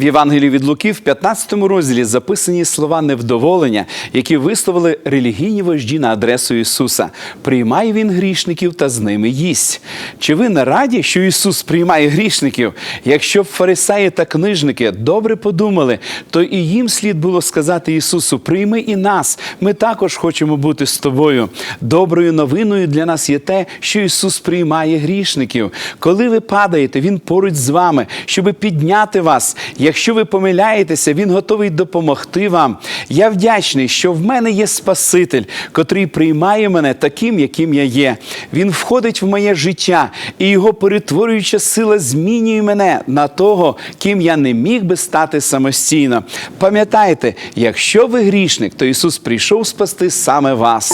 В Євангелії від Луки в 15 розділі записані слова невдоволення, які висловили релігійні вожді на адресу Ісуса. Приймає він грішників та з ними їсть. Чи ви не раді, що Ісус приймає грішників? Якщо б фарисеї та книжники добре подумали, то і їм слід було сказати Ісусу: прийми і нас. Ми також хочемо бути з тобою. Доброю новиною для нас є те, що Ісус приймає грішників. Коли ви падаєте, Він поруч з вами, щоб підняти вас. Якщо ви помиляєтеся, Він готовий допомогти вам. Я вдячний, що в мене є Спаситель, котрий приймає мене таким, яким я є. Він входить в моє життя, і його перетворююча сила змінює мене на того, ким я не міг би стати самостійно. Пам'ятайте, якщо ви грішник, то Ісус прийшов спасти саме вас.